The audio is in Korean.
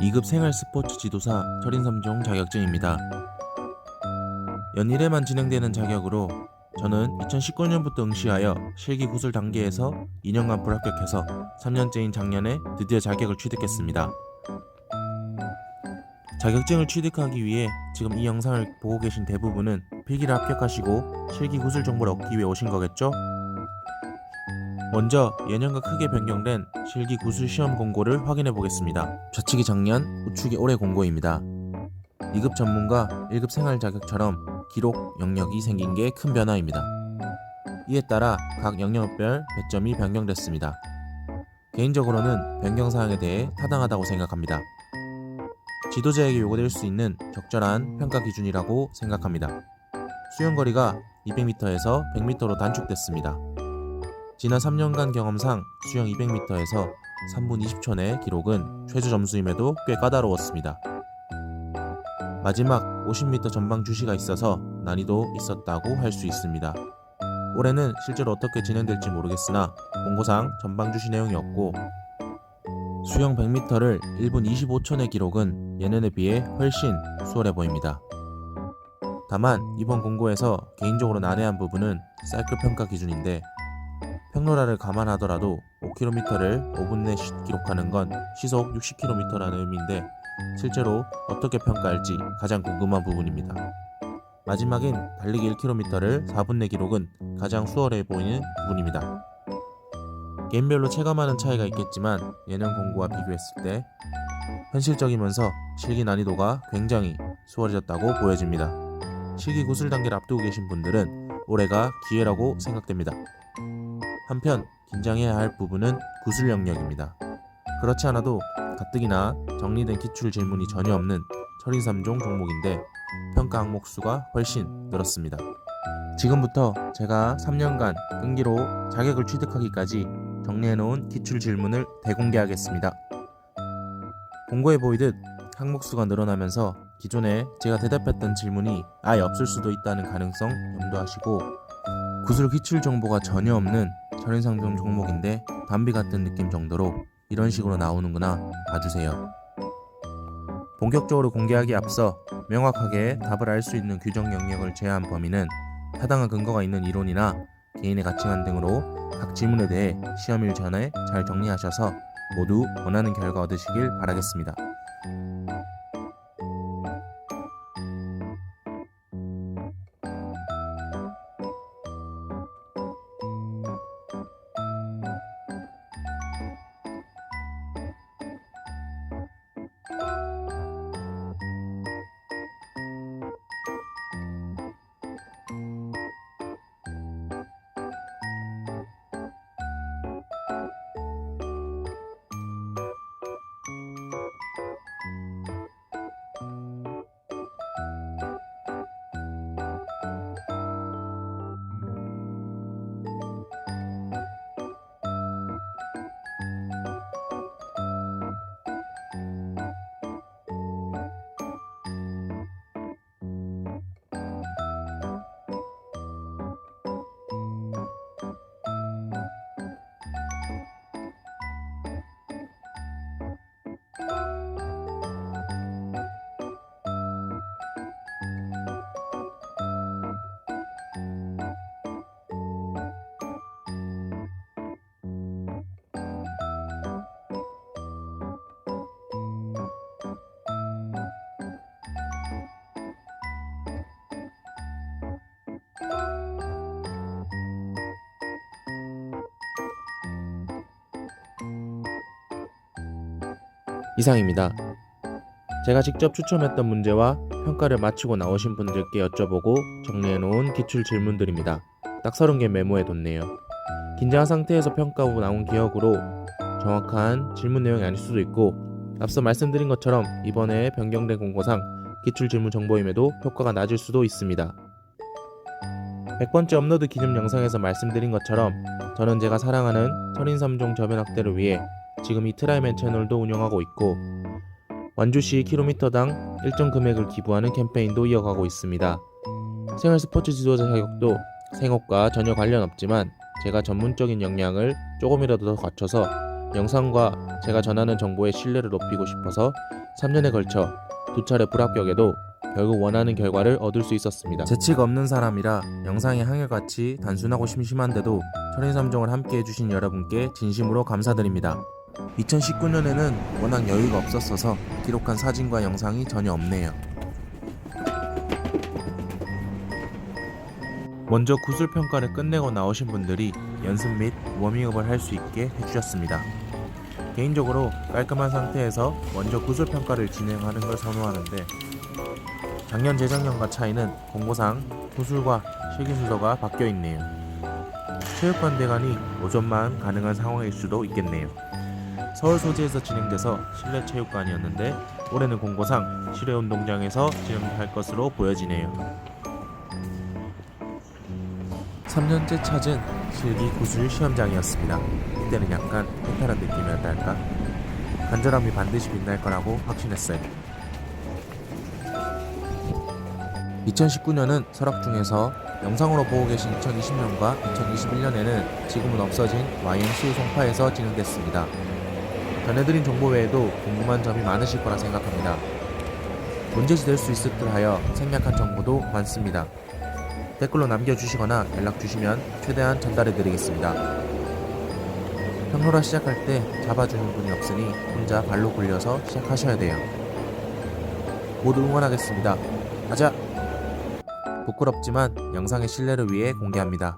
2급 생활 스포츠 지도사 철인 3종 자격증입니다. 연일에만 진행되는 자격으로 저는 2019년부터 응시하여 실기 구술 단계에서 2년간 불합격해서 3년째인 작년에 드디어 자격을 취득했습니다. 자격증을 취득하기 위해 지금 이 영상을 보고 계신 대부분은 필기를 합격하시고 실기 구술 정보를 얻기 위해 오신 거겠죠? 먼저 예년과 크게 변경된 실기 구술 시험 공고를 확인해 보겠습니다. 좌측이 작년, 우측이 올해 공고입니다. 2급 전문가, 1급 생활 자격처럼 기록, 영역이 생긴 게 큰 변화입니다. 이에 따라 각 영역별 배점이 변경됐습니다. 개인적으로는 변경 사항에 대해 타당하다고 생각합니다. 지도자에게 요구될 수 있는 적절한 평가 기준이라고 생각합니다. 수영 거리가 200m에서 100m로 단축됐습니다. 지난 3년간 경험상 수영 200m에서 3분 20초 내 기록은 최저 점수임에도 꽤 까다로웠습니다. 마지막 50m 전방 주시가 있어서 난이도 있었다고 할 수 있습니다. 올해는 실제로 어떻게 진행될지 모르겠으나 공고상 전방 주시 내용이 없고 수영 100m를 1분 25초 내 기록은 예년에 비해 훨씬 수월해 보입니다. 다만 이번 공고에서 개인적으로 난해한 부분은 사이클 평가 기준인데 평로라를 감안하더라도 5km를 5분 내 시- 기록하는 건 시속 60km라는 의미인데 실제로 어떻게 평가할지 가장 궁금한 부분입니다. 마지막인 달리기 1km를 4분 내 기록은 가장 수월해 보이는 부분입니다. 개인별로 체감하는 차이가 있겠지만 예년 공고와 비교했을 때 현실적이면서 실기 난이도가 굉장히 수월해졌다고 보여집니다. 실기 구술 단계를 앞두고 계신 분들은 올해가 기회라고 생각됩니다. 한편 긴장해야 할 부분은 구술 영역입니다. 그렇지 않아도 가뜩이나 정리된 기출 질문이 전혀 없는 철인 3종 종목인데 평가 항목 수가 훨씬 늘었습니다. 지금부터 제가 3년간 끈기로 자격을 취득하기까지 정리해놓은 기출 질문을 대공개하겠습니다. 공고에 보이듯 항목 수가 늘어나면서 기존에 제가 대답했던 질문이 아예 없을 수도 있다는 가능성 염두하시고 구술 기출 정보가 전혀 없는 철인상종 종목인데 담비 같은 느낌 정도로 이런 식으로 나오는구나 봐주세요. 본격적으로 공개하기 앞서 명확하게 답을 알 수 있는 규정 영역을 제한 범위는 타당한 근거가 있는 이론이나 개인의 가치관 등으로 각 질문에 대해 시험일 전에 잘 정리하셔서 모두 원하는 결과 얻으시길 바라겠습니다. 이상입니다. 제가 직접 추첨했던 문제와 평가를 마치고 나오신 분들께 여쭤보고 정리해놓은 기출 질문들입니다. 딱 30개 메모해 뒀네요. 긴장한 상태에서 평가 후 나온 기억으로 정확한 질문 내용이 아닐 수도 있고 앞서 말씀드린 것처럼 이번에 변경된 공고상 기출 질문 정보임에도 효과가 낮을 수도 있습니다. 100번째 업로드 기념 영상에서 말씀드린 것처럼 저는 제가 사랑하는 철인 3종 저변 확대를 위해 지금 이 트라이맨 채널도 운영하고 있고 완주시 킬로미터당 일정 금액을 기부하는 캠페인도 이어가고 있습니다. 생활 스포츠 지도자 자격도 생업과 전혀 관련 없지만 제가 전문적인 역량을 조금이라도 더 갖춰서 영상과 제가 전하는 정보의 신뢰를 높이고 싶어서 3년에 걸쳐 두 차례 불합격에도 결국 원하는 결과를 얻을 수 있었습니다. 재치가 없는 사람이라 영상이 한결같이 단순하고 심심한데도 철인 삼종을 함께 해주신 여러분께 진심으로 감사드립니다. 2019년에는 워낙 여유가 없었어서 기록한 사진과 영상이 전혀 없네요. 먼저 구슬 평가를 끝내고 나오신 분들이 연습 및 워밍업을 할 수 있게 해주셨습니다. 개인적으로 깔끔한 상태에서 먼저 구슬 평가를 진행하는 걸 선호하는데 작년 재작년과 차이는 공고상 구술과 실기 순서가 바뀌어 있네요. 체육관 대관이 오전만 가능한 상황일 수도 있겠네요. 서울 소재에서 진행돼서 실내 체육관이었는데 올해는 공고상 실외 운동장에서 진행할 것으로 보여지네요. 3년째 찾은 실기 구술 시험장이었습니다. 이때는 약간 해탈한 느낌이었달까? 간절함이 반드시 빛날 거라고 확신했어요. 2019년은 설악 중에서 영상으로 보고 계신 2020년과 2021년에는 지금은 없어진 YMCU 송파에서 진행됐습니다. 전해드린 정보 외에도 궁금한 점이 많으실 거라 생각합니다. 문제지 될수 있을 듯 하여 생략한 정보도 많습니다. 댓글로 남겨주시거나 연락 주시면 최대한 전달해 드리겠습니다. 평로라 시작할 때 잡아주는 분이 없으니 혼자 발로 굴려서 시작하셔야 돼요. 모두 응원하겠습니다. 가자! 부끄럽지만 영상의 신뢰를 위해 공개합니다.